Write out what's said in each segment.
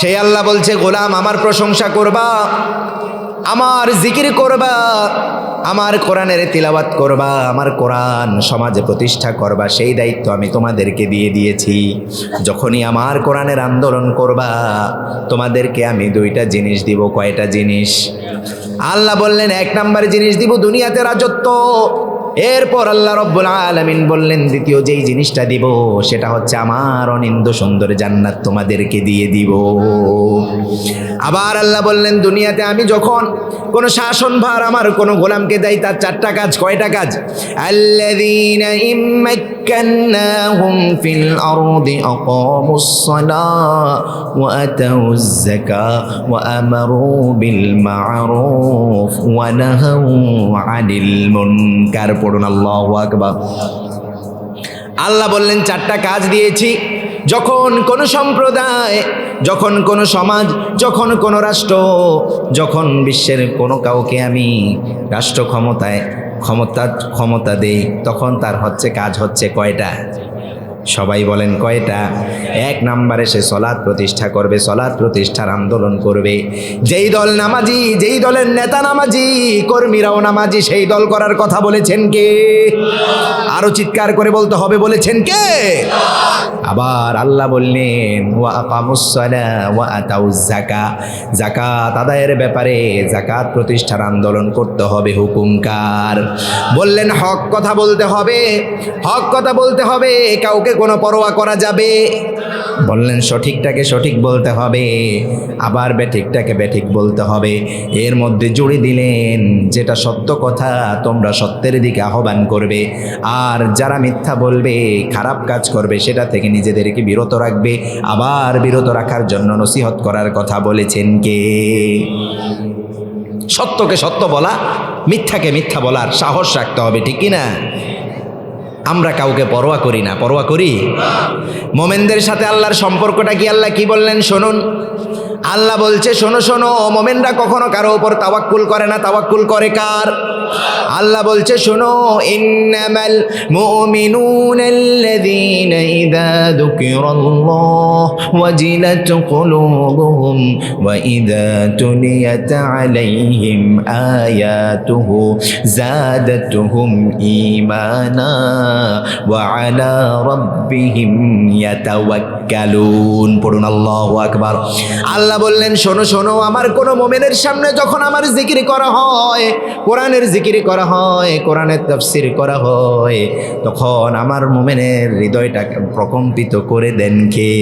সেই আল্লাহ বলছে, গোলাম, আমার প্রশংসা করবা, আমার জিকির করবা, আমার কোরআনের তিলাবাত করবা, আমার কোরআন সমাজে প্রতিষ্ঠা করবা, সেই দায়িত্ব আমি তোমাদেরকে দিয়ে দিয়েছি। যখনই আমার কোরআনের আন্দোলন করবা, তোমাদেরকে আমি দুইটা জিনিস দিব, কয়টা জিনিস? আল্লাহ বললেন, এক নাম্বার জিনিস দিব, দুনিয়াতে রাজত্ব। এরপর আল্লাহ রব্বুল আলমিন বললেন, দ্বিতীয় যেই জিনিসটা দিব, সেটা হচ্ছে আমার অনিন্দ সুন্দর জান্নাত তোমাদেরকে দিয়ে দিব। আবার আল্লাহ বললেন, দুনিয়াতে আমি যখন কোনো শাসনভার আমার কোনো গোলামকে দেয় তার চারটা কাজ, কয়টা কাজ? আল্লাযীনা ইম্মাক্কান্নাহুম ফিল আরদি আকামুস সালাহ ওয়া আতাউজ যাকাহ ওয়া আমারু বিল মা'রুফ ওয়া নাহাউ আনিল পড়ুন, আল্লাহ আকবার। আল্লাহ বললেন, চারটা কাজ দিয়েছি। যখন কোন সম্প্রদায়, যখন কোন সমাজ, যখন কোন রাষ্ট্র, যখন বিশ্বের কোনো কাউকে আমি রাষ্ট্র ক্ষমতায়, ক্ষমতা ক্ষমতা দেই, তখন তার হচ্ছে কাজ হচ্ছে কয়টা? সবাই বলেন কয়টা? এক নাম্বারে সে সলাদ প্রতিষ্ঠা করবে সলাদ প্রতিষ্ঠার আন্দোলন করবে। যেই দল নামাজি, যেই দলের নেতা নামাজি, কর্মীরাও নামাজি, সেই দল করার কথা বলেছেন কে? আরও চিৎকার করে বলতে হবে, বলেছেন কে? আবার আল্লাহ বললেন, ওয়া আকামুসসালা ওয়া আদায়ের ব্যাপারে যাকাত প্রতিষ্ঠার আন্দোলন করতে হবে হুকুমকার বললেন, হক কথা বলতে হবে, হক কথা বলতে হবে, কাউকে কোনো পরোয়া করা যাবে? বললেন, সঠিকটাকে সঠিক বলতে হবে। আবার বেঠিকটাকে বেঠিক বলতে হবে। এর মধ্যে জুড়ে দিলেন, যেটা সত্য কথা, তোমরা সত্যের দিকে আহ্বান করবে। আর যারা মিথ্যা বলবে, খারাপ কাজ করবে, সেটা থেকে নিজেদেরকে বিরত রাখবে। আবার বিরত রাখার জন্য নসিহত করার কথা বলেছেন কে? সত্যকে সত্য বলা, মিথ্যাকে মিথ্যা বলার সাহস রাখতে হবে, ঠিক কি না? আমরা কাউকে পরোয়া করি না, পরোয়া করি? মোমেনদের সাথে আল্লাহর সম্পর্কটা কি? আল্লাহ কি বললেন? শুনুন। আল্লাহ বলছে, শোনো শোনো মোমেনরা কখনো কারও উপর তাওয়াক্কুল করে না। তাওয়াক্কুল করে কার? আল্লাহ বলছে, শোনো, ইন্নামাল মুমিনুনা আল্লাযীনা ইযা যুকিরাল্লাহ ওয়াজিলাত কুলুবুহুম ওয়া ইযা তুলিয়াত আলাইহিম আয়াতুহু জাদাতুহুম ঈমানা ওয়া আলা রাব্বিহিম ইয়াতাওয়াক্কালুন। পড়ুন, আল্লাহু আকবার। আল্লাহ বললেন, শোনো শোনো, আমার কোন মোমেনের সামনে যখন আমার জিকির করা হয়, কোরআনের জিকির করা হয়, কোরআনের তফসির করা হয়, তখন আমার মোমেনের হৃদয়টাকে প্রকম্পিত করে দেন কে?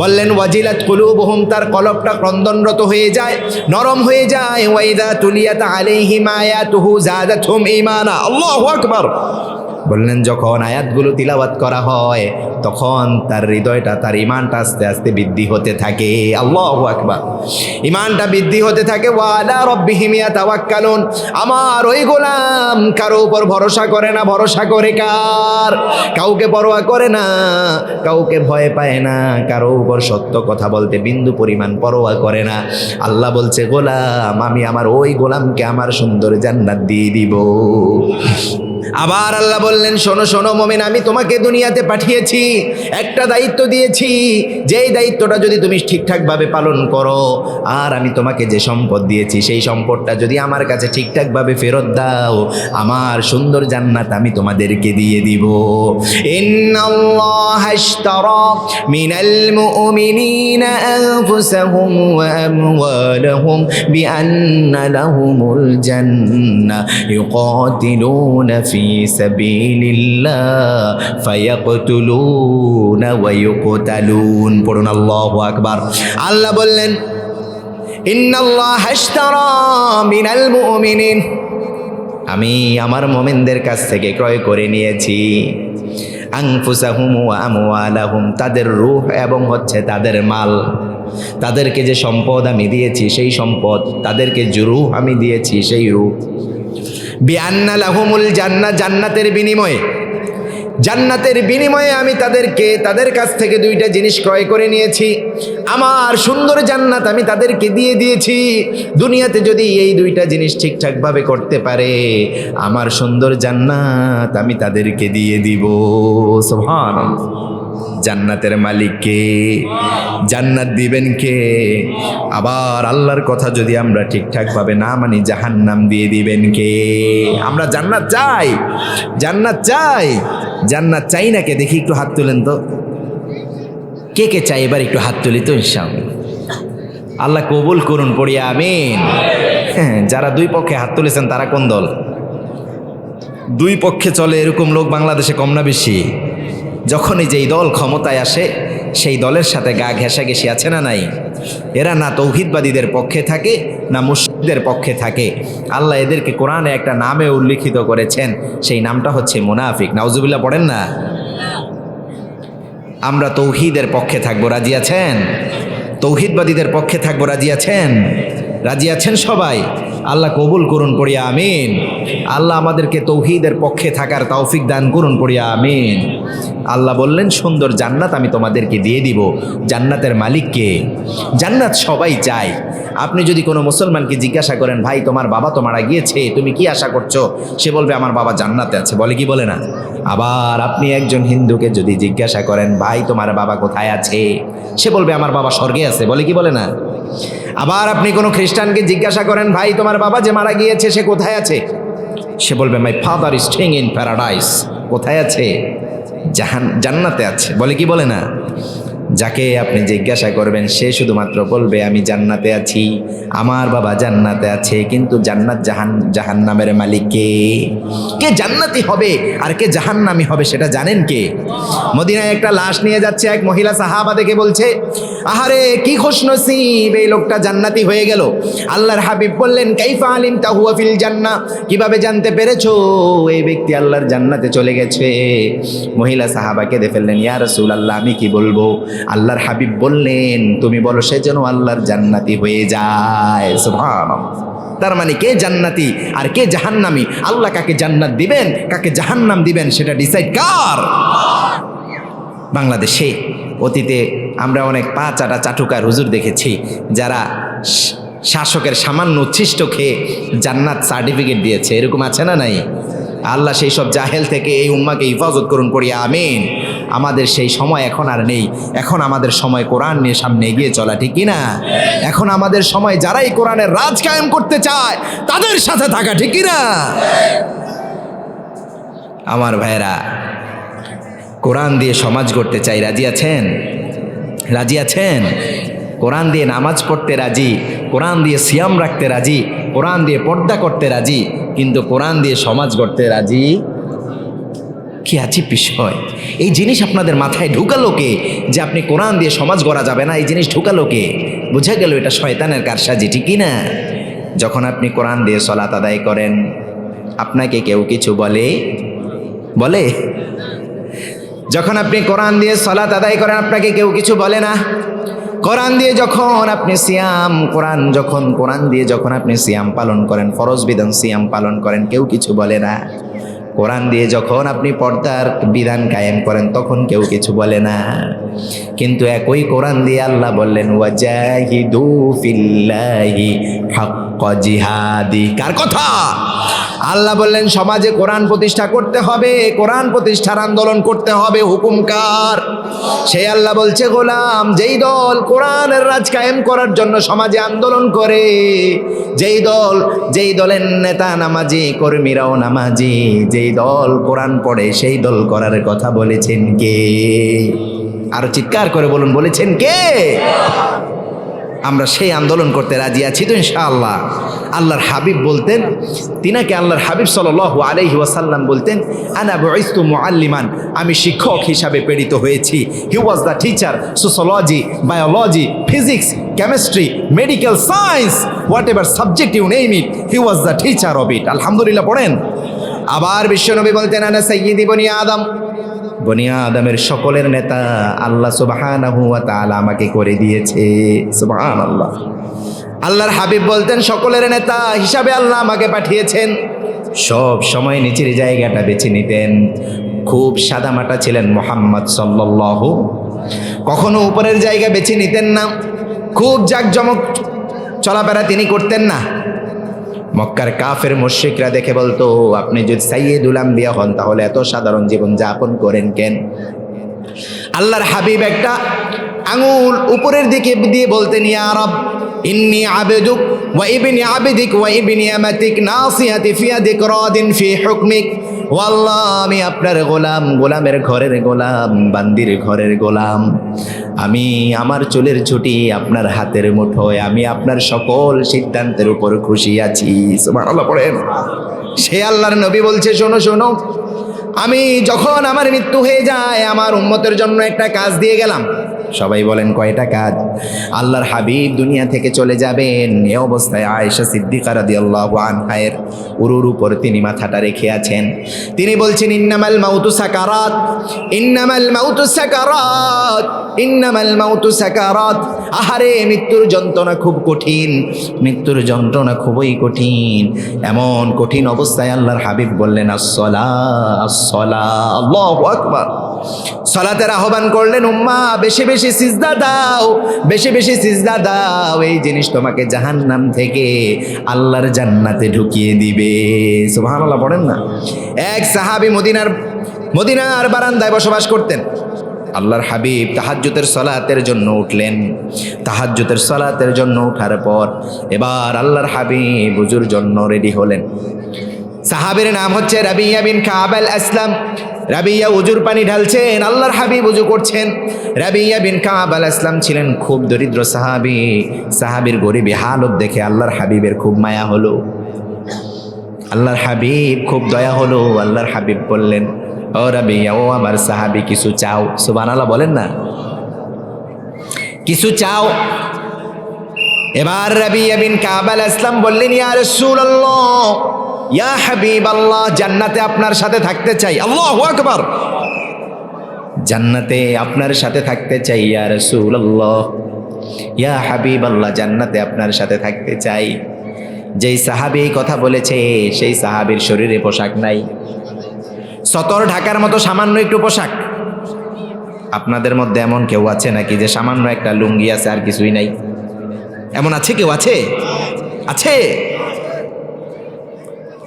বললেন, ওয়াজিলাত কুলুবহুম তার কলবটা ক্রন্দনরত হয়ে যায়, নরম হয়ে যায় ওয়াইদা তুলিয়াত আলাইহিম আয়াতুহু জাদাতহুম ঈমানা আল্লাহু আকবার। বললেন, যখন আয়াতগুলো তিলাবাত করা হয়, তখন তার হৃদয়টা, তার ইমানটা আস্তে আস্তে বৃদ্ধি হতে থাকে। আল্লাহু আকবার। ইমানটা বৃদ্ধি হতে থাকে। ওয়ালা রব্বিহিম ইয়াতাওয়াক্কালুন। আমার ওই গোলাম কারও উপর ভরসা করে না। ভরসা করে কার? কাউকে পরোয়া করে না। কাউকে ভয় পায় না। কারও উপর সত্য কথা বলতে বিন্দু পরিমাণ পরোয়া করে না। আল্লাহ বলছে, গোলাম, আমি আমার ওই গোলামকে আমার সুন্দর জান্নাত দিয়ে দিব। আবার আল্লাহ বললেন, শোনো শোনো মমিন, আমি তোমাকে দুনিয়াতে পাঠিয়েছি। একটা দায়িত্ব দিয়েছি। যেই দায়িত্বটা যদি তুমি ঠিকঠাকভাবে পালন করো, আর আমি তোমাকে যে সম্পদ দিয়েছি, সেই সম্পদটা যদি আমার কাছে ঠিকঠাকভাবে ফেরত দাও, আমার সুন্দর জান্নাত আমি তোমাদেরকে দিয়ে দিব। মিনাল মুমিনিনা আনফুসাহুম সাবিলিল্লাহ ফায়াকতুলুনা ওয়া ইউকতালুন পড়ুন, আল্লাহু আকবার। আল্লাহ বললেন, ইন্নাল্লাহ হাশতারা মিনাল মুমিনিন। আমি আমার মোমেনদের কাছ থেকে ক্রয় করে নিয়েছি। আংফুসাহুম ওয়া আমওয়ালাহুম, তাদের রূহ এবং হচ্ছে তাদের মাল। তাদেরকে যে সম্পদ আমি দিয়েছি, সেই সম্পদ, তাদেরকে যে রূহ আমি দিয়েছি, সেই রূহ। বিআন্না লাহুমুল জান্না জান্নাতের বিনিময়ে। জান্নাতের বিনিময়ে আমি তাদেরকে, তাদের কাছ থেকে দুইটা জিনিস ক্রয় করে নিয়েছি। আমার সুন্দর জান্নাত আমি তাদেরকে দিয়ে দিয়েছি। দুনিয়াতে যদি এই দুইটা জিনিস ঠিকঠাকভাবে করতে পারে, আমার সুন্দর জান্নাত আমি তাদেরকে দিয়ে দিব। সোহান জান্নাতের মালিক কে জান্নাত দিবেন কে? আবার আল্লাহর কথা যদি আমরা ঠিকঠাকভাবে না মানি জাহান্নাম দিয়ে দিবেন কে? আমরা জান্নাত চাই জান্নাত চাই জান্নাত চাই না কে? দেখি একটু হাত তুলেন তো। কে কে চাই এবার একটু হাত তুলি তো ইনশাআল্লাহ। আল্লাহ কবুল করুন পড়িয়া আমিন। হ্যাঁ, যারা দুই পক্ষে হাত তুলেছেন তারা কোন দল? দুই পক্ষে চলে এরকম লোক বাংলাদেশে কম না বেশি। যখনই যেই দল ক্ষমতায় আসে, সেই দলের সাথে গা ঘেঁষাঘেঁষি আছে না নাই? এরা না তৌহিদবাদীদের পক্ষে থাকে, না মুসলিমদের পক্ষে থাকে। আল্লাহ এদেরকে কোরআনে একটা নামে উল্লিখিত করেছেন, সেই নামটা হচ্ছে মুনাফিক। নাউজুবিল্লাহ পড়েন না? আমরা তৌহিদের পক্ষে থাকব, রাজি আছেন? তৌহিদবাদীদের পক্ষে থাকব, রাজি আছেন? রাজি আছেন সবাই? আল্লাহ কবুল করুন পড়িয়া, আমিন। আল্লাহ আমাদেরকে তৌহিদের পক্ষে থাকার তৌফিক দান করুন পড়িয়া, আমিন। আল্লাহ বললেন, সুন্দর জান্নাত আমি তোমাদেরকে দিয়ে দিব। জান্নাতের মালিককে জান্নাত সবাই চায়। আপনি যদি কোনো মুসলমানকে জিজ্ঞাসা করেন, ভাই, তোমার বাবা তো মারা গিয়েছে, তুমি কি আশা করছ? সে বলবে, আমার বাবা জান্নাতে আছে। বলে কি বলে না? আবার আপনি একজন হিন্দুকে যদি জিজ্ঞাসা করেন, ভাই, তোমার বাবা কোথায় আছে? সে বলবে, আমার বাবা স্বর্গে আছে। বলে কি বলে না? আবার আপনি কোনো খ্রিস্টানকে জিজ্ঞাসা করেন, ভাই, তোমার বাবা যে মারা গিয়েছে, সে কোথায় আছে? সে বলবে my father is staying in paradise কোথায় আছে? জাহান জান্নাতে আছে। বলে কি বলে না? যাকে আপনি জিজ্ঞাসা করবেন, সে শুধুমাত্র বলবে, আমি জান্নাতে আছি, আমার বাবা জান্নাতে আছে, কিন্তু জান্নাত জাহান, জাহান্নামের মালিক কে? কে জান্নাতি হবে আর কে জাহান্নামি হবে সেটা জানেন কে? মদিনায় একটা লাশ নিয়ে যাচ্ছে এক মহিলা সাহাবা দেখে বলছে, আহারে, কি খুশ নসিব, এই লোকটা জান্নাতি হয়ে গেল। আল্লাহর হাবিব বললেন, কাইফা আলিম তাহুয়া ফিল জান্না, কীভাবে জানতে পেরেছ? এই ব্যক্তি আল্লাহর জান্নাতে চলে গেছে। মহিলা সাহাবা কেঁদে ফেললেন, ইয়া রাসূল আল্লাহ আমি কি বলব? আল্লাহর হাবিব বললেন, তুমি বলো সে যেন আল্লাহর জান্নাতি হয়ে যায়। সুবহানাল্লাহ। তার মানে কে জান্নাতি আর কে জাহান্নামি? আল্লাহ কাকে জান্নাত দিবেন, কাকে জাহান্নাম দিবেন সেটা ডিসাইড কার? বাংলাদেশে অতীতে আমরা অনেক পা চাটা চাটুকার হুজুর দেখেছি, যারা শাসকের সামান্য উচ্ছিষ্ট খেয়ে জান্নাত সার্টিফিকেট দিয়েছে। এরকম আছে না নাই? আল্লাহ সেই সব জাহেল থেকে এই উম্মাকে হিফাজত করুন পড়িয়া আমিন। আমাদের সেই সময় এখন আর নেই। এখন আমাদের সময় কোরআন নিয়ে সামনে এগিয়ে চলা, ঠিক কি না এখন আমাদের সময় যারাই কোরআনের রাজ কায়েম করতে চায়, তাদের সাথে থাকা, ঠিক কি না আমার ভাইরা কোরআন দিয়ে সমাজ করতে চাই, রাজি আছেন? রাজি আছেন? কোরআন দিয়ে নামাজ পড়তে রাজি, কোরআন দিয়ে সিয়াম রাখতে রাজি, কোরআন দিয়ে পর্দা করতে রাজি, কিন্তু কোরআন দিয়ে সমাজ করতে রাজি কি আছে বিষয় এই জিনিস আপনাদের মাথায় ঢুকালো কে? যে আপনি কোরআন দিয়ে সমাজ গড়া যাবে না, এই জিনিস ঢুকালো কে? বুঝে গেল এটা শয়তানের কারসাজি, ঠিকই না? যখন আপনি কোরআন দিয়ে সলাত আদায় করেন, আপনাকে কেউ কিছু বলে? বলে? যখন আপনি কোরআন দিয়ে সলাত আদায় করেন, আপনাকে কেউ কিছু বলে না? কোরআন দিয়ে যখন আপনি সিয়াম, কোরআন যখন, কোরআন দিয়ে যখন আপনি সিয়াম পালন করেন, ফরজ বিধান সিয়াম পালন করেন, কেউ কিছু বলে না? কোরআন দিয়ে যখন আপনি পর্দার বিধান কায়েম করেন, তখন কেউ কিছু বলে না। কিন্তু একই কোরআন দিয়ে আল্লাহ বললেন, ওয়াজাহিদু ফিল্লাহি হাক্ক জিহাদি। কার কথা? আল্লাহ বললেন, সমাজে কোরআন প্রতিষ্ঠা করতে হবে, কোরআন প্রতিষ্ঠার আন্দোলন করতে হবে হুকুমকার সে আল্লাহ বলছে, গোলাম, যেই দল কোরআনের রাজ কায়েম করার জন্য সমাজে আন্দোলন করে, যেই দল, যেই দলের নেতা নামাজি, কর্মীরাও নামাজি, যেই দল কোরআন পড়ে, সেই দল করার কথা বলেছেন কে? আরও চিৎকার করে বলুন, বলেছেন কে? আমরা সেই আন্দোলন করতে রাজি আছি তো ইনশাআল্লাহ। আল্লাহর হাবিব বলতেন, তিনাকে আল্লাহর হাবিব সাল আলহি ওয়াসাল্লাম বলতেন, আনা বয়স্তু মুআল্লিমান আমি শিক্ষক হিসাবে প্রেরিত হয়েছি। He was the teacher sociology biology physics chemistry medical science whatever subject you name it he was the teacher of it আলহামদুলিল্লাহ, পড়েন। আবার বিশ্বনবী বলতেন, আনা সৈয়দি বনি আদম বনিয়া আদমের সকলের নেতা আল্লাহ তাআলা আমাকে করে দিয়েছে। সুবহানাল্লাহ। আল্লাহর হাবিব বলতেন, সকলের নেতা হিসাবে আল্লাহ আমাকে পাঠিয়েছেন। সব সময় নিচের জায়গাটা বেছে নিতেন। খুব সাদামাটা ছিলেন মোহাম্মদ সাল্লাল্লাহু। কখনো উপরের জায়গা বেছে নিতেন না। খুব জাকজমক চলাফেরা তিনি করতেন না। মক্কার কাফের মুশ্রিকরা দেখে বলতো, আপনি যদি সাইয়েদুল আম্বিয়া হন, তাহলে এত সাধারণ জীবন যাপন করেন কেন? আল্লাহর হাবিব একটা আঙুল উপরের দিকে দিয়ে বলতেন, ইয়া রব, ইন্নি আবেদুক ওয়া ইবনি আবেদিক ওয়া ইবনি আমাতিক নাসিহাতি ফি ইয়াদিক রাদিন ফি হুকমিক। ও আল্লাহ আমি আপনার গোলাম, গোলামের ঘরের গোলাম, বান্দির ঘরের গোলাম। আমি আমার চুলের ছুটি আপনার হাতের মুঠোয়, আমি আপনার সকল সিদ্ধান্তের উপর খুশি আছি। সে আল্লাহর নবী বলছে, শোনো শোনো, আমি যখন আমার মৃত্যু হয়ে যায়, আমার উম্মতের জন্য একটা কাজ দিয়ে গেলাম। সবাই বলেন কয়টা কাজ? আল্লাহর হাবিব দুনিয়া থেকে চলে যাবেন। এ অবস্থায় আয়েশা সিদ্দিকা রাদিয়াল্লাহু আনহায়ের উরুর উপর তিনি মাথাটা রেখে আছেন। তিনি বলছেন, ইন্নামাল মাউতু সাকারাত, ইন্নামাল মাউতু সাকারাত, ইন্নামাল মাউতু সাকারাত। আহারে, মৃত্যুর যন্ত্রণা খুব কঠিন, মৃত্যুর যন্ত্রণা খুবই কঠিন। এমন কঠিন অবস্থায় আল্লাহর হাবিব বললেন আসলা আসলা আল্লাহু আকবার। সলাতের আহ্বান করলেন, উম্মা, বেশি বেশি সিজদা দাও, বেশি বেশি সিজদা দাও, এই জিনিস তোমাকে জাহান্নাম থেকে আল্লাহর জান্নাতে ঢুকিয়ে দিবে। সুবহানাল্লাহ, পড়েন না? এক সাহাবী মদিনার মদিনার বারান্দায় বসবাস করতেন। আল্লাহর হাবিব তাহাজ্জুতের সলাতের জন্য উঠলেন। তাহাজ্জুতের সলাতের জন্য ওঠার পর এবার আল্লাহর হাবিব হুজুর জন্য রেডি হলেন। সাহাবের নাম হচ্ছে রাবিয়া বিন কাবাল আসলাম রাবিয়া উজুর পানি ঢালছেন, আল্লাহর হাবিব উজু করছেন। রাবিয়া বিন কাবাল আসলাম ছিলেন খুব দরিদ্র সাহাবি। সাহাবির গরিবী হালত দেখে আল্লাহর হাবিবের খুব মায়া হলো। আল্লাহর হাবিব খুব দয়া হলো। আল্লাহর হাবিব বললেন, ও রাবিয়া, ও আমার সাহাবি, কিছু চাও? সুবান আল্লাহ বলেন না। কিছু চাও? এবার রাবিয়া বিন কাবাল আসলাম বললেন, ইয়া রাসূলুল্লাহ ইয়া হাবিব আল্লাহ জান্নাতে আপনার সাথে থাকতে চাই। আল্লাহু আকবার। জান্নাতে আপনার সাথে থাকতে চাই, ইয়া আল্লাহ ইয়া হাবিব আল্লাহ জান্নাতে আপনার সাথে থাকতে চাই। যেই সাহাবি কথা বলেছে, সেই সাহাবীর শরীরে পোশাক নাই। সতর ঢাকার মতো সামান্য একটু পোশাক। আপনাদের মধ্যে এমন কেউ আছে নাকি যে সামান্য একটা লুঙ্গি আছে আর কিছুই নাই? এমন আছে কেউ? আছে? আছে?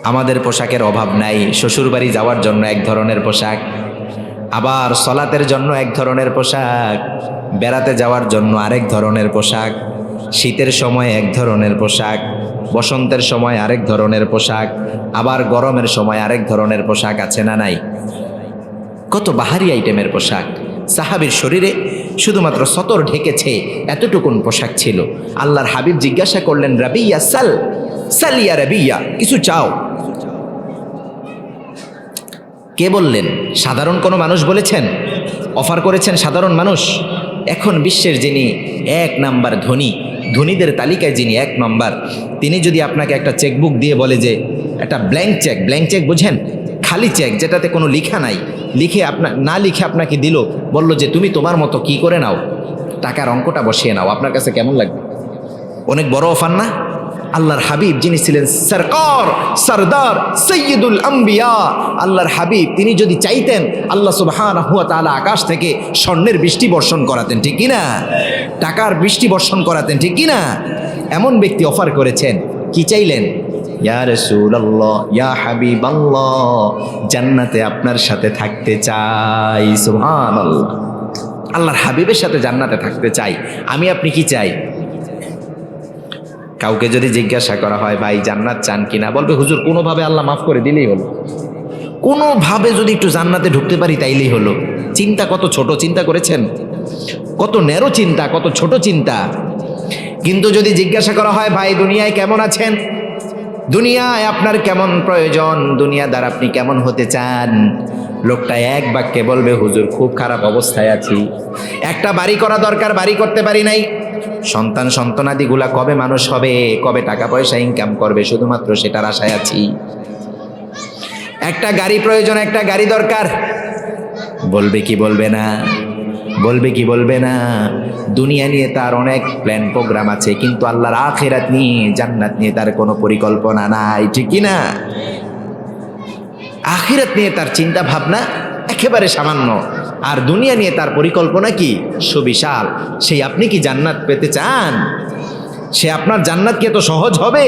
আমাদের পোশাকের অভাব নাই, শ্বশুরবাড়ি যাওয়ার জন্য এক ধরনের পোশাক, আবার সলাতের জন্য এক ধরনের পোশাক, বেড়াতে যাওয়ার জন্য আরেক ধরনের পোশাক, শীতের সময় এক ধরনের পোশাক, বসন্তের সময় আরেক ধরনের পোশাক, আবার গরমের সময় আরেক ধরনের পোশাক আছে না নাই? কত বাহারি আইটেমের পোশাক। সাহাবির শরীরে শুধুমাত্র সতর ঢেকেছে, এতটুকুন পোশাক ছিল। আল্লাহর হাবিব জিজ্ঞাসা করলেন, রাবিয়া, সাল, সালিয়া রাবিয়া, কিছু চাও? কে বললেন, সাধারণ কোনো মানুষ বলেছেন? অফার করেছেন সাধারণ মানুষ? এখন বিশ্বের যিনি এক নাম্বার ধনী, ধনীদের তালিকায় যিনি এক নম্বর, তিনি যদি আপনাকে একটা চেকবুক দিয়ে বলে যে, একটা ব্ল্যাঙ্ক চেক ব্ল্যাঙ্ক চেক বুঝেন? খালি চেক, যেটাতে কোনো লিখা নাই লিখে আপনার না লিখে আপনাকে দিল, বলল যে তুমি তোমার মতো কি করে নাও? টাকার অঙ্কটা বসিয়ে নাও, আপনার কাছে কেমন লাগবে? অনেক বড় অফার না? আল্লাহর হাবিব যিনি ছিলেন সরকার, সরদার, সৈয়দুল আম্বিয়া, আল্লাহর হাবিব, তিনি যদি চাইতেন, আল্লাহ সুবহানাহু হুয়া তাআলা আকাশ থেকে স্বর্ণের বৃষ্টি বর্ষণ করাতেন, ঠিক কি না টাকার বৃষ্টি বর্ষণ করাতেন, ঠিক কি না এমন ব্যক্তি অফার করেছেন, কি চাইলেন? ইয়া রাসূলুল্লাহ, ইয়া হাবিবাল্লাহ, জান্নাতে আপনার সাথে থাকতে চাই। সুবহানাল্লাহ। আল্লাহর হাবিবের সাথে জান্নাতে থাকতে চাই। আমি, আপনি কি চাই? কাউকে যদি জিজ্ঞাসা করা হয়, ভাই, জান্নাত চান কিনা? বলবে, হুজুর, কোনোভাবে আল্লাহ মাফ করে দিলেই হলো। কোনোভাবে যদি একটু জান্নাতে ঢুকতে পারি, তাইলেই হলো। চিন্তা কত ছোট চিন্তা করেছেন? কত ন্যারো চিন্তা, কত ছোট চিন্তা। কিন্তু যদি জিজ্ঞাসা করা হয়, ভাই, দুনিয়ায় কেমন আছেন? দুনিয়ায় আপনার কেমন প্রয়োজন? দুনিয়া দ্বারা আপনি কেমন হতে চান? লোকটা এক বাক্যে বলবে, হুজুর, খুব খারাপ অবস্থায় আছি। একটা বাড়ি করা দরকার, বাড়ি করতে পারি নাই। সন্তান সন্তানাদিগুলা কবে মানুষ হবে? কবে টাকা পয়সা ইনকাম করবে? শুধুমাত্র সেটার আশায় আছি। একটা গাড়ি প্রয়োজন, একটা গাড়ি দরকার। বলবে কি বলবে না? বলবে কি বলবে না? দুনিয়া নিয়ে তার অনেক প্ল্যান প্রোগ্রাম আছে, কিন্তু আল্লাহর আখেরাত নিয়ে, জান্নাত নিয়ে তার কোনো পরিকল্পনা নাই, ঠিক কি না? আখিরাত নিয়ে তার চিন্তা ভাবনা একেবারে সামান্য। আর দুনিয়া নিয়ে তার পরিকল্পনা কি? সুবিশাল। সেই আপনি কি জান্নাত পেতে চান? সে আপনার জান্নাত কি এত সহজ হবে?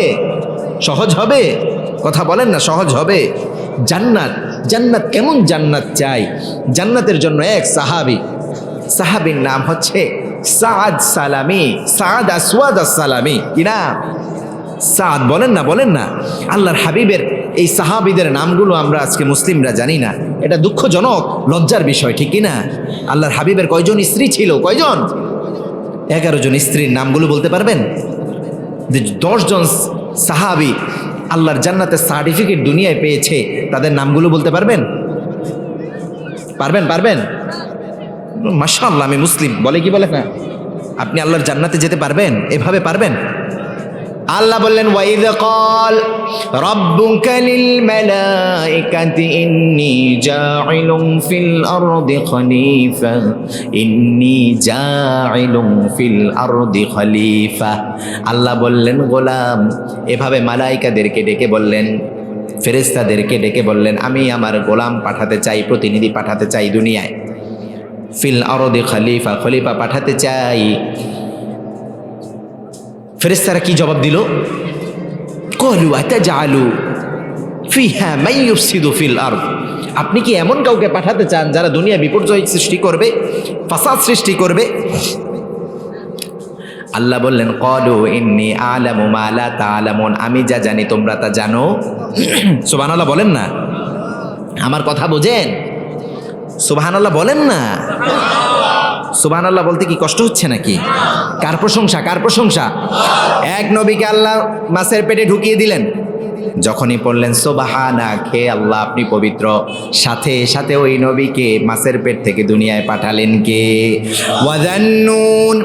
সহজ হবে? কথা বলেন না, সহজ হবে। জান্নাত জান্নাত কেমন জান্নাত চাই? জান্নাতের জন্য এক সাহাবি, সাহাবির নাম হচ্ছে সাদ সালামি, সাদ আসওয়াদ সালামি কি নাম? সাদ বলেন না বলেন না। আল্লাহর হাবিবের এই সাহাবিদের নামগুলো আমরা আজকে মুসলিমরা জানি না। এটা দুঃখজনক, লজ্জার বিষয়, ঠিক না? আল্লাহর হাবিবের কয়জন স্ত্রী ছিল? কয়জন? এগারো জন স্ত্রীর নামগুলো বলতে পারবেন? যে দশজন সাহাবি আল্লাহর জান্নাতের সার্টিফিকেট দুনিয়ায় পেয়েছে, তাদের নামগুলো বলতে পারবেন? পারবেন পারবেন? মাশাআল্লাহ আমি মুসলিম। বলে কি বলে না আপনি আল্লাহর জান্নাতে যেতে পারবেন? এভাবে পারবেন? আল্লাহ বললেন ওয়াইদ কল রব্বুকা লিল মালাইকাতি ইন্নী জাইলুম ফিল আরদি খলিফা ইন্নী জাইলুম ফিল আরদি খলিফা। আল্লাহ বললেন গোলাম। এভাবে মালাইকাদেরকে ডেকে বললেন ফেরেস্তাদেরকে ডেকে বললেন আমি আমার গোলাম পাঠাতে চাই প্রতিনিধি পাঠাতে চাই দুনিয়ায়। ফিল আরদি খলিফা খলিফা পাঠাতে চাই। ফেরেস্তারা কি জবাব দিল? কলু আতাজালু ফিহা মাইয়ুফসিদু ফিল আরদ। আপনি কি এমন কাউকে পাঠাতে চান যারা দুনিয়া বিপর্যয় সৃষ্টি করবে, ফাসাদ সৃষ্টি করবে? আল্লাহ বললেন, কলু ইন্নি আলামু মা লা তাআলামুন। আমি যা জানি তোমরা তা জানো। সুবহানাল্লাহ বলেন না। আমার কথা বোঝেন? সুবহানাল্লাহ বলেন না? সুবহান আল্লাহ বলতে কি কষ্ট হচ্ছে নাকি? কার প্রশংসা কার প্রশংসা? এক নবীকে আল্লাহ মাছের পেটে ঢুকিয়ে দিলেন। যখনই পড়লেন সোবাহানা খে আল্লাহ, আপনি পবিত্র। সাথে সাথে ওই নবীকে মাছের পেট থেকে দুনিয়ায় পাঠালেন কে? ওয়াজান্নুন,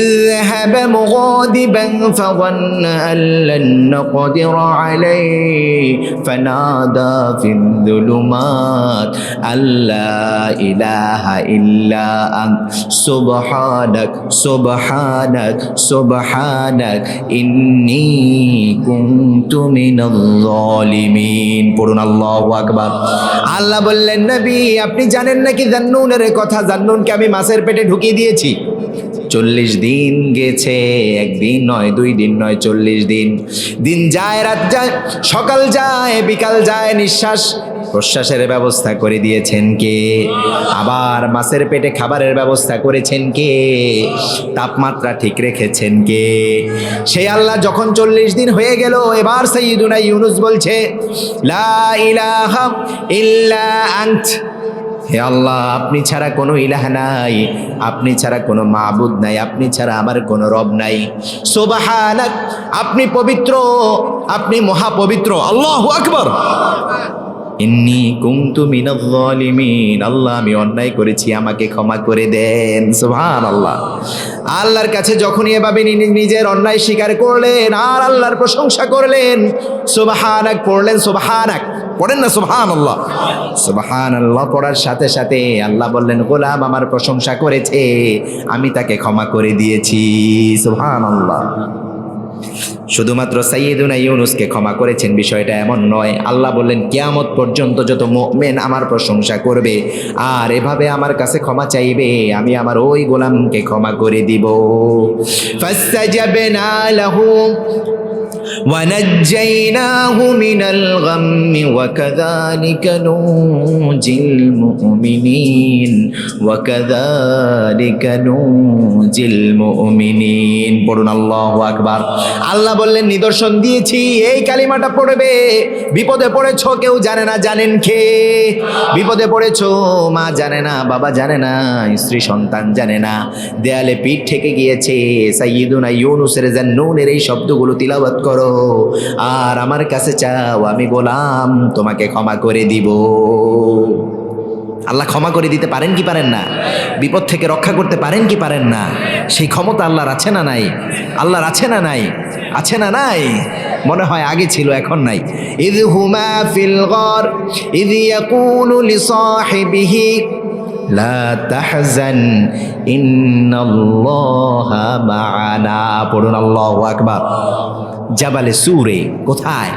ইযহাব মুগাদিবান, ফাযান্না আল্লান নাকদির আলাইহি, ফানাদা ফিল যুলুমাত আল্লা ইলাহা ইল্লা যালিমিন পড়ুন, আল্লাহ আকবার। আল্লাহ বললেন, নবী, আপনি জানেন নাকি জান্নুনের কথা? জান্নুনকে আমি মাছের পেটে ঢুকিয়ে দিয়েছি। চল্লিশ দিন গেছে, একদিন নয়, দুই দিন নয়, চল্লিশ দিন। দিন যায়, রাত যায়, সকাল যায়, বিকাল যায়, নিঃশ্বাস প্রশ্বাসের ব্যবস্থা করে দিয়েছেন কে? আবার মাছের পেটে খাবারের ব্যবস্থা করেছেন কে? তাপমাত্রা ঠিক রেখেছেন কে? সেই আল্লাহ যখন চল্লিশ দিন হয়ে গেল, এবার সৈয়দুনা ইউনুস বলছে, লা ইল্লা হে আল্লাহ, আপনি ছাড়া কোনো ইলাহ নাই, আপনি ছাড়া কোনো মাবুদ নাই, আপনি ছাড়া আমার কোনো রব নাই। সোবাহানাক, আপনি পবিত্র, আপনি মহাপবিত্র। আল্লাহ আকবর। ইন্নি কুমতু মিনাল আল্লাহ, আমি অন্যায় করেছি, আমাকে ক্ষমা করে দেন। সুবহান আল্লাহ আল্লাহর কাছে যখনই এভাবে নিজের অন্যায় স্বীকার করলেন, আর আল্লাহর প্রশংসা করলেন, সুবহানাক পড়লেন, সুবহানাক। পড়েন না সুবহান আল্লাহ সুবহান আল্লাহ পড়ার সাথে সাথে আল্লাহ বললেন, গোলাম আমার প্রশংসা করেছে, আমি তাকে ক্ষমা করে দিয়েছি। সুবহান আল্লাহ শুধুমাত্র সাইয়েদুনা ইউনুসকে ক্ষমা করেছেন, বিষয়টা এমন নয়। আল্লাহ বললেন, কেয়ামত পর্যন্ত যত মেন আমার প্রশংসা করবে, আর এভাবে আমার কাছে ক্ষমা চাইবে, আমি আমার ওই গোলামকে ক্ষমা করে দিব। ونجيناه من الغم وكذلك ننجي المؤمنين وكذلك ننجي المؤمنين পড়ুন আল্লাহু আকবার আল্লাহ বললেন নিদর্শন দিয়েছি এই কালিমাটা পড়বে বিপদে পড়েছো কেউ জানে না জানেন কে বিপদে পড়েছো মা জানে না বাবা জানে না স্ত্রী সন্তান জানে না দেয়ালে পিঠ ঠেকে গিয়েছে সাইয়্যিদুনা ইউনুসের জান্নুনের এই শব্দগুলো তিলাওয়াত করো আর আমার কাছে চাও, আমি গোলাম, তোমাকে ক্ষমা করে দিব। আল্লাহ ক্ষমা করে দিতে পারেন কি পারেন না? বিপদ থেকে রক্ষা করতে পারেন কি পারেন না? সেই ক্ষমতা আল্লাহর আছে না নাই? আল্লাহর আছে না নাই? আছে না নাই? মনে হয় আগে ছিল, এখন নাই। ইদ হুমা ফিল গর ইদ ইয়াকুলু লিসাহিবিহি লা তাহজান, ইন্নাল্লাহা মা'ানা পড়ুন, আল্লাহু আকবার। জাবালে সুরে, কোথায়?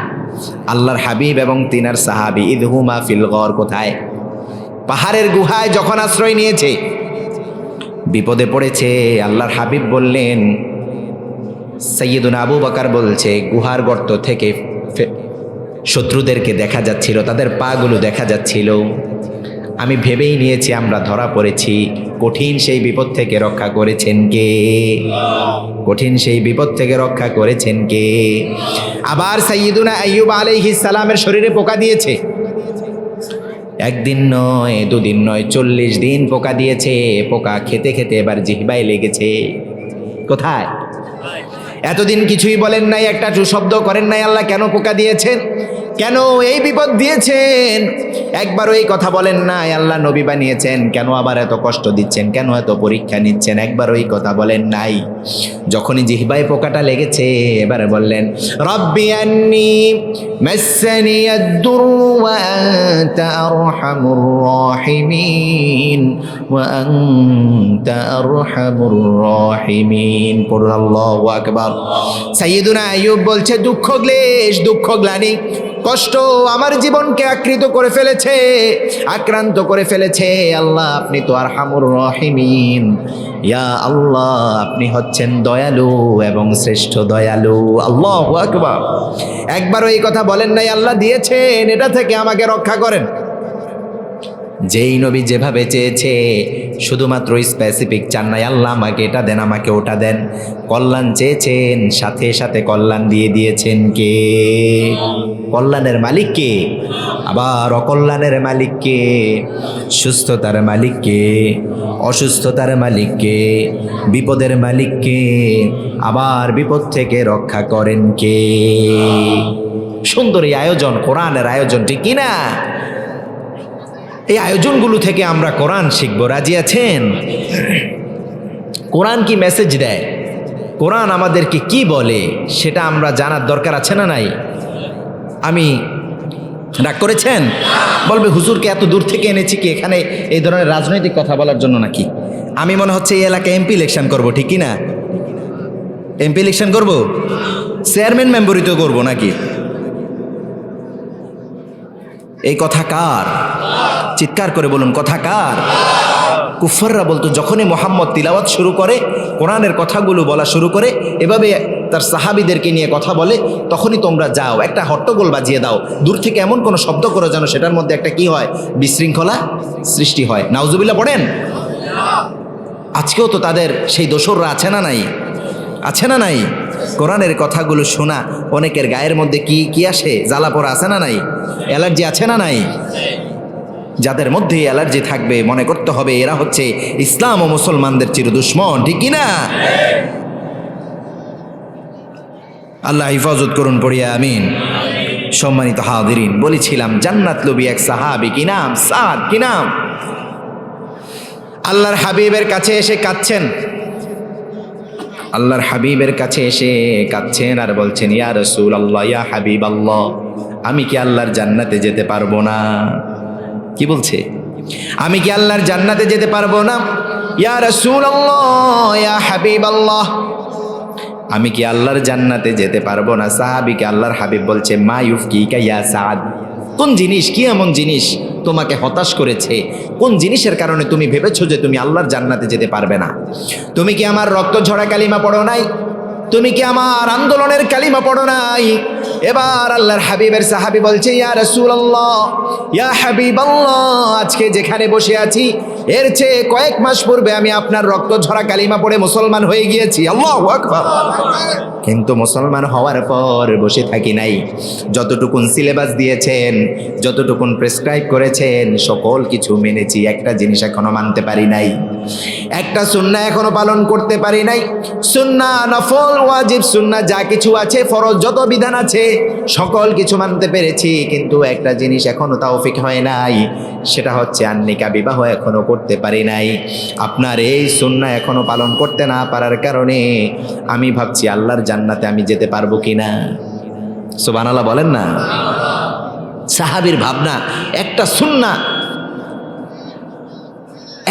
আল্লাহর হাবিব এবং তিনার সাহাবি ইদ হুমা ফিল গর কোথায়? পাহাড়ের গুহায় যখন আশ্রয় নিয়েছে, বিপদে পড়েছে, আল্লাহর হাবিব বললেন সৈয়দুন আবু বাকার বলছে, গুহার গর্ত থেকে শত্রুদেরকে দেখা যাচ্ছিল, তাদের পাগুলো দেখা যাচ্ছিল। আমি ভেবেই নিয়েছি, আমরা ধরা পড়েছি। কঠিন সেই বিপদ থেকে রক্ষা করেছেন কে? কঠিন সেই বিপদ থেকে রক্ষা করেছেন কে? আবার সাইয়্যিদুনা আইয়ুব আলাইহিস সালামের শরীরে পোকা দিয়েছে। একদিন নয়, দুদিন নয়, চল্লিশ দিন পোকা দিয়েছে। পোকা খেতে খেতে এবার জিহবাই লেগেছে। কোথায়? এতদিন কিছুই বলেন নাই, একটা শব্দ করেন নাই, আল্লাহ কেন পোকা দিয়েছেন? কেন এই বিপদ দিয়েছেন? একবারও এই কথা বলেন নাই, আল্লাহ নবী বানিয়েছেন। কেন আবার এত কষ্ট দিচ্ছেন? কেন এত পরীক্ষা নিচ্ছেন? একবারও এই কথা বলেন নাই। যখনই জিহবাই পোকাটা লেগেছে, এবারে বললেন, রব্বি আন্নি মাসানি আদ-দুর ওয়া আনতা আরহামুর রাহিমিন ওয়া আনতা আরহামুর রাহিমিন। পড়ুন, আল্লাহু আকবার। সাইয়্যিদুনা আইয়ুব বলছে, দুঃখ ক্লেশ, দুঃখ গ্লানি। কষ্ট আমার জীবনকে আকৃত করে ফেলেছে, আক্রান্ত করে ফেলেছে। আল্লাহ, আপনি তো আর হামুর রহিমিন। ইয়া আল্লাহ, আপনি হচ্ছেন দয়ালু এবং শ্রেষ্ঠ দয়ালু। আল্লাহ আকবার। একবারও এই কথা বলেন নাই, আল্লাহ দিয়েছেন, এটা থেকে আমাকে রক্ষা করেন। যেই নবী যেভাবে চেয়েছে, শুধুমাত্র স্পেসিফিক চান নাই আল্লাহ আমাকে এটা দেন, আমাকে ওটা দেন। কল্যাণ চেয়েছেন, সাথে সাথে কল্যাণ দিয়ে দিয়েছেন কে? কল্যাণের মালিক কে? আবার অকল্যাণের মালিক কে? সুস্থতার মালিক কে? অসুস্থতার মালিক কে? বিপদের মালিক কে? আবার বিপদ থেকে রক্ষা করেন কে? সুন্দর আয়োজন, কোরআনের আয়োজন, ঠিক কিনা? এই আয়োজনগুলো থেকে আমরা কোরআন শিখব। রাজি আছেন? কোরআন কি মেসেজ দেয়? কোরআন আমাদেরকে কি বলে? সেটা আমরা জানার দরকার আছে না নাই? আমি ডাক করেছেন? বলবে, হুজুরকে এত দূর থেকে এনেছি কি এখানে এই ধরনের রাজনৈতিক কথা বলার জন্য নাকি? আমি মনে হচ্ছে এই এলাকায় এমপি ইলেকশন করব, ঠিক কি না? এমপি ইলেকশন করব? চেয়ারম্যান মেম্বরই তো করব নাকি? এই কথা কার? চিৎকার করে বলুন, কথা কার? কুফাররা বলতো, যখনই মোহাম্মদ তিলাওয়াত শুরু করে, কোরআনের কথাগুলো বলা শুরু করে, এভাবে তার সাহাবিদেরকে নিয়ে কথা বলে, তখনই তোমরা যাও, একটা হট্টগোল বাজিয়ে দাও। দূর থেকে এমন কোনো শব্দ করো যেন সেটার মধ্যে একটা কি হয়? বিশৃঙ্খলা সৃষ্টি হয়। নাউজুবিল্লা পড়েন? আজকেও তো তাদের সেই দোসররা আছে না নাই? আছে না নাই? কোরআনের কথাগুলো শোনা অনেকের গায়ের মধ্যে কি কি আসে? জ্বালা পোড়া আছে না নাই? অ্যালার্জি আছে না নাই? যাদের মধ্যে অ্যালার্জি থাকবে, মনে করতে হবে এরা হচ্ছে ইসলাম ও মুসলমানদের চির দুশ্মন, ঠিক কিনা আল্লাহ হিফাজত করুন পড়িয়া, আমিন। সম্মানিত হাদিরিন বলেছিলাম, জান্নাত লবি এক সাহাবি, কি নাম? সাদ, কি নাম? আল্লাহর হাবিবের কাছে এসে কাঁদছেন। আল্লাহর হাবিবের কাছে এসে কাঁদছেন আর বলছেন, ইয়া রসুল আল্লাহ ইয়া হাবিব আল্লাহ আমি কি আল্লাহর জান্নাতে যেতে পারব না? কি বলছে? আমি কি আল্লাহর জান্নাতে যেতে পারব না? ইয়া রসুল আল্লাহ ইয়া হাবিব আল্লাহ আমি কি আল্লাহর জান্নাতে যেতে পারব না? সাহাবিকে আল্লাহর হাবিব বলছে, মা ইউফকি ইয়া সাদ কোন জিনিস? কি এমন জিনিস? তোমাকে হতাশ করেছে। কোন জিনিসের কারণে তুমি ভেবেছো যে তুমি আল্লাহর জান্নাতে যেতে পারবে না? তুমি কি আমার রক্ত ঝরা কালিমা পড়ো নাই? তুমি কি আমার আন্দোলনের কালিমা পড়ো নাই? এবার আল্লাহর হাবিবের সাহাবি বলছে, ইয়া রাসূলুল্লাহ, ইয়া হাবিবাল্লাহ, আজকে যেখানে বসে আছি, এর চেয়ে কয়েক মাস পূর্বে আমি আপনার রক্ত ঝরা কালিমা পড়ে মুসলমান হয়ে গিয়েছি। কিন্তু মুসলমান হওয়ার পর বসে থাকি নাই। যতটুকুন সিলেবাস দিয়েছেন, যতটুকুন প্রেসক্রাইব করেছেন, সকল কিছু মেনেছি। একটা জিনিস এখনও মানতে পারি নাই। একটা সুন্না এখনও পালন করতে পারি নাই। সুন্না নফল, ওয়াজিব, সুন্না যা কিছু আছে, ফরজ, যত বিধান আছে সকল কিছু মানতে পেরেছি, কিন্তু একটা জিনিস এখনও তাওফিক হয় নাই, সেটা হচ্ছে আন্নিকা বিবাহ এখনও করতে পারি নাই। আপনার এই সুন্না এখনও পালন করতে না পারার কারণে আমি ভাবছি আল্লাহর জান্নাতে আমি যেতে পারব কি না সুবহানাল্লাহ বলেন না। সাহাবির ভাবনা, একটা সুন্না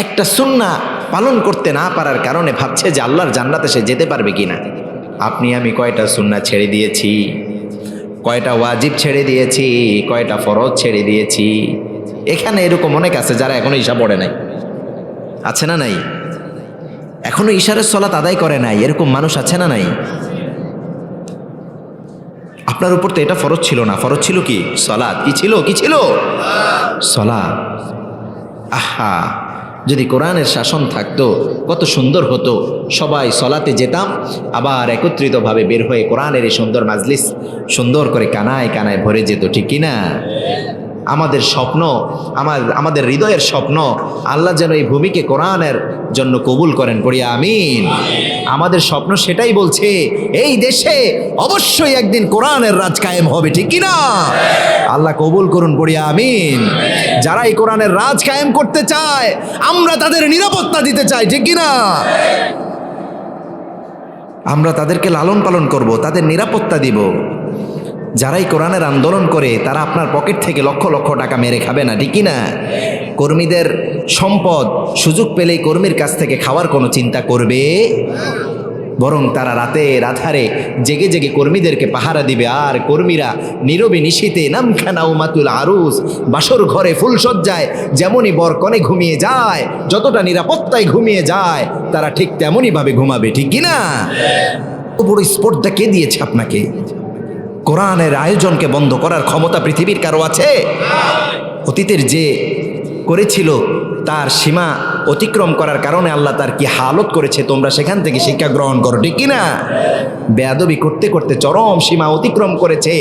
একটা সুন্না পালন করতে না পারার কারণে ভাবছে যে আল্লাহর জান্নাতে সে যেতে পারবে কিনা। আপনি, আমি কয়টা সুন্না ছেড়ে দিয়েছি? কয়টা ওয়াজিব ছেড়ে দিয়েছি, কয়টা ফরজ ছেড়ে দিয়েছি। এখানে এরকম অনেক আছে যারা এখনও ঈশা পড়ে নাই। আছে না নাই? এখনও ঈশারের সলাত আদায় করে নাই, এরকম মানুষ আছে না নাই? আপনার উপর তো এটা ফরজ ছিল না। ফরজ ছিল কি? সলাদ কি ছিল? কি ছিল? সলাদ আহা! যদি কোরআনের শাসন থাকতো, কত সুন্দর হতো। সবাই সলাতে যেতাম, আবার একত্রিতভাবে বের হয়ে কোরআনের এই সুন্দর মাজলিস সুন্দর করে কানায় কানায় ভরে যেত, ঠিক কি না আমাদের স্বপ্ন, আমার, আমাদের হৃদয়ের স্বপ্ন, আল্লাহ যেন এই ভূমিকে কোরআনের জন্য কবুল করেন পড়িয়া আমিন। আমাদের স্বপ্ন সেটাই বলছে, এই দেশে অবশ্যই একদিন কোরআনের রাজ কায়েম হবে, ঠিক কি না? আল্লাহ কবুল করুন পড়িয়া আমিন। যারা এই কোরআনের রাজ কায়েম করতে চায়, আমরা তাদের নিরাপত্তা দিতে চাই, ঠিক কি না? আমরা তাদেরকে লালন পালন করব, তাদের নিরাপত্তা দিব। যারাই কোরআনের আন্দোলন করে, তারা আপনার পকেট থেকে লক্ষ লক্ষ টাকা মেরে খাবে না, ঠিকই না? কর্মীদের সম্পদ, সুযোগ পেলেই কর্মীর কাছ থেকে খাওয়ার কোনো চিন্তা করবে? বরং তারা রাতে রাধারে জেগে জেগে কর্মীদেরকে পাহারা দিবে। আর কর্মীরা নীরবে নিশীতে নামখানা উমাতুল আরুস বাসর ঘরে ফুলসজ্জায় যেমনই বরকনে ঘুমিয়ে যায়, যতটা নিরাপত্তায় ঘুমিয়ে যায়, তারা ঠিক তেমনইভাবে ঘুমাবে ঠিক কি না? ও বড় স্পোর্টটা কে দিয়েছে আপনাকে? কোরআনের আয়োজনকে বন্ধ করার ক্ষমতা পৃথিবীর কারও আছে? অতীতের যে করেছিল, তার সীমা অতিক্রম করার কারণে আল্লাহ তার কি হালত করেছে? তোমরা সেখান থেকে শিক্ষা গ্রহণ করো, ঠিক কিনা? বেয়াদবি করতে করতে চরম সীমা অতিক্রম করেছে,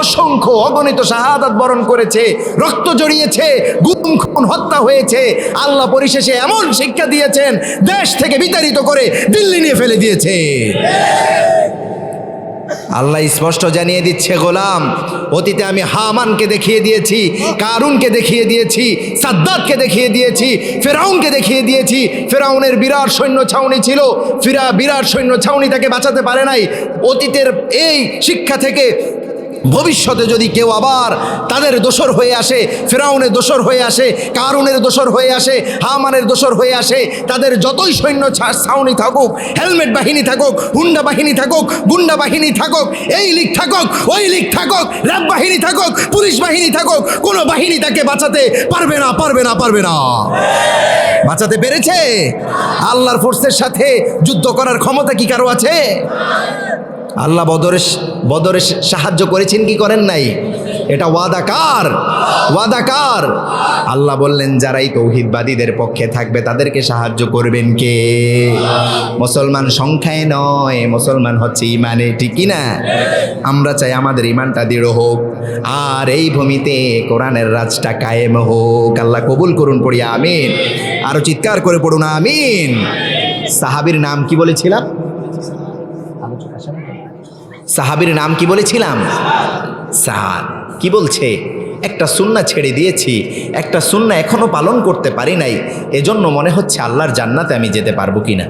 অসংখ্য অগণিত শাহাদাত বরণ করেছে, রক্ত জড়িয়েছে, গুম, খুন, হত্যা হয়েছে। আল্লাহ পরিশেষে এমন শিক্ষা দিয়েছেন, দেশ থেকে বিতাড়িত করে দিল্লি নিয়ে ফেলে দিয়েছে। আল্লাহ স্পষ্ট জানিয়ে দিচ্ছে, গোলাম, অতীতে আমি হামানকে দেখিয়ে দিয়েছি, কারুনকে দেখিয়ে দিয়েছি সাদ্দাতকে দেখিয়ে দিয়েছি, ফেরাউনকে দেখিয়ে দিয়েছি। ফেরাউনের বিরাট সৈন্য ছাউনি ছিল, ফিরা, বিরাট সৈন্য ছাউনি তাকে বাঁচাতে পারে নাই। অতীতের এই শিক্ষা থেকে ভবিষ্যতে যদি কেউ আবার তাদের দোসর হয়ে আসে, ফেরাউনের দোসর হয়ে আসে, কারুনের দোসর হয়ে আসে, হামানের দোসর হয়ে আসে, তাদের যতই সৈন্য ছাউনি থাকুক, হেলমেট বাহিনী থাকুক, হুন্ডা বাহিনী থাকুক, গুন্ডা বাহিনী থাকুক, এই লিগ থাকুক, ওই লিগ থাকুক, র্যাব বাহিনী থাকুক, পুলিশ বাহিনী থাকুক, কোনো বাহিনী তাকে বাঁচাতে পারবে না পারবে না পারবে না। বাঁচাতে পেরেছে? আল্লাহর ফোর্সের সাথে যুদ্ধ করার ক্ষমতা কি কারও আছে? আল্লাহ বদরের বদরের সাহায্য করেছেন কি করেন নাই? এটা ওয়াদাকার ওয়াদাকার আল্লাহ বললেন, যারাই তৌহিদবাদীদের পক্ষে থাকবে, তাদেরকে সাহায্য করবেন কে? মুসলমান সংখ্যায় নয়, মুসলমান হচ্ছে ইমানে ঠিকই না? আমরা চাই আমাদের ইমানটা দৃঢ় হোক, আর এই ভূমিতে কোরআনের রাজটা কায়েম হোক। আল্লাহ কবুল করুন, পড়ি, আমিন। আরও চিৎকার করে পড়ুন, আমিন। সাহাবীর নাম কি বলেছিলাম? সাহাবীর নাম কি বলেছিলাম? সাদ কি বলছে? একটা সুন্না ছেড়ে দিয়েছি, একটা সুন্না এখনও পালন করতে পারি নাই, এজন্য মনে হচ্ছে আল্লাহর জান্নাতে আমি যেতে পারব কি কিনা।